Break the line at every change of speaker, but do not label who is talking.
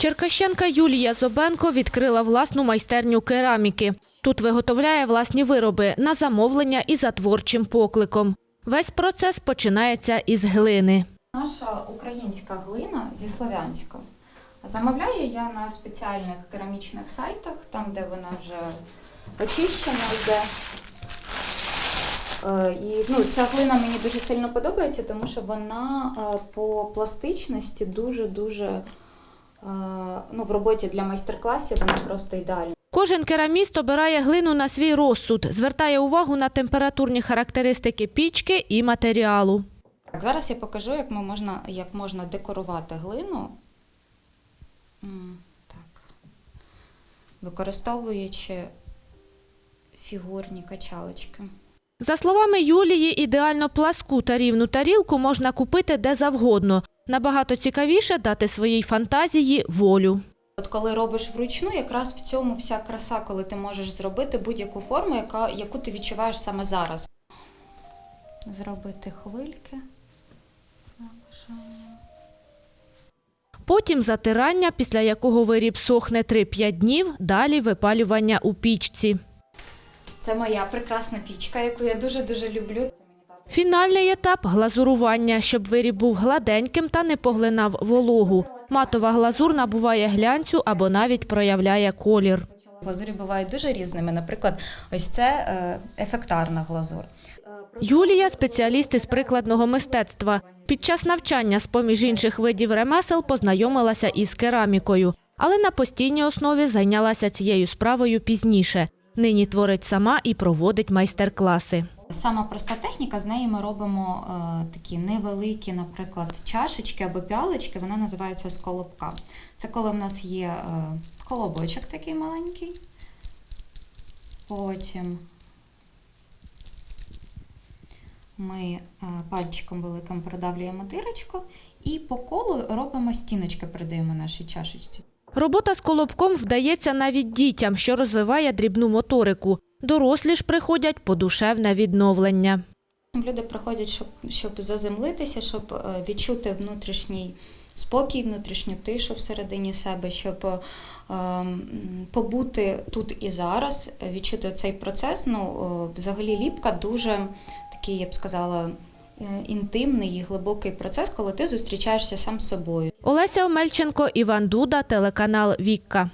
Черкащенка Юлія Зобенко відкрила власну майстерню кераміки. Тут виготовляє власні вироби на замовлення і за творчим покликом. Весь процес починається із глини.
Наша українська глина зі Слов'янська. Замовляю я на спеціальних керамічних сайтах, там, де вона вже очищена йде. Е, І ну, ця глина мені дуже сильно подобається, тому що вона е, по пластичності дуже-дуже ну, в роботі для майстер-класів вона просто ідеальна.
Кожен кераміст обирає глину на свій розсуд, звертає увагу на температурні характеристики пічки і матеріалу.
Так, зараз я покажу, як, ми можна, як можна декорувати глину. Так. Використовуючи фігурні качалочки.
За словами Юлії, ідеально пласку та рівну тарілку можна купити де завгодно. Набагато цікавіше дати своїй фантазії волю.
От коли робиш вручну, якраз в цьому вся краса, коли ти можеш зробити будь-яку форму, яка, яку ти відчуваєш саме зараз. Зробити хвильки.
Потім затирання, після якого виріб сохне 3-5 днів, далі випалювання у пічці.
Це моя прекрасна пічка, яку я дуже-дуже люблю.
Фінальний етап глазурування, щоб виріб був гладеньким та не поглинав вологу. Матова глазур набуває глянцю або навіть проявляє колір.
Глазурі бувають дуже різними. Наприклад, ось це е, ефектарна глазур.
Юлія спеціаліст із прикладного мистецтва. Під час навчання з поміж інших видів ремесел познайомилася із керамікою, але на постійній основі зайнялася цією справою пізніше. Нині творить сама і проводить майстер-класи.
Сама проста техніка, з неї ми робимо е, такі невеликі, наприклад, чашечки або піалочки, вона називається сколобка. Це коли в нас є е, колобочок такий маленький. Потім ми е, пальчиком великим продавлюємо дирочку і по колу робимо стіночки, передаємо нашій чашечці.
Робота з колобком вдається навіть дітям, що розвиває дрібну моторику. Дорослі ж приходять по душевне відновлення.
Люди приходять, щоб, щоб заземлитися, щоб е, відчути внутрішній спокій, внутрішню тишу всередині себе, щоб е, побути тут і зараз, відчути цей процес. Ну, е, взагалі, ліпка дуже такий, я б сказала, інтимний і глибокий процес, коли ти зустрічаєшся сам з собою.
Олеся Омельченко, Іван Дуда, телеканал Вікка.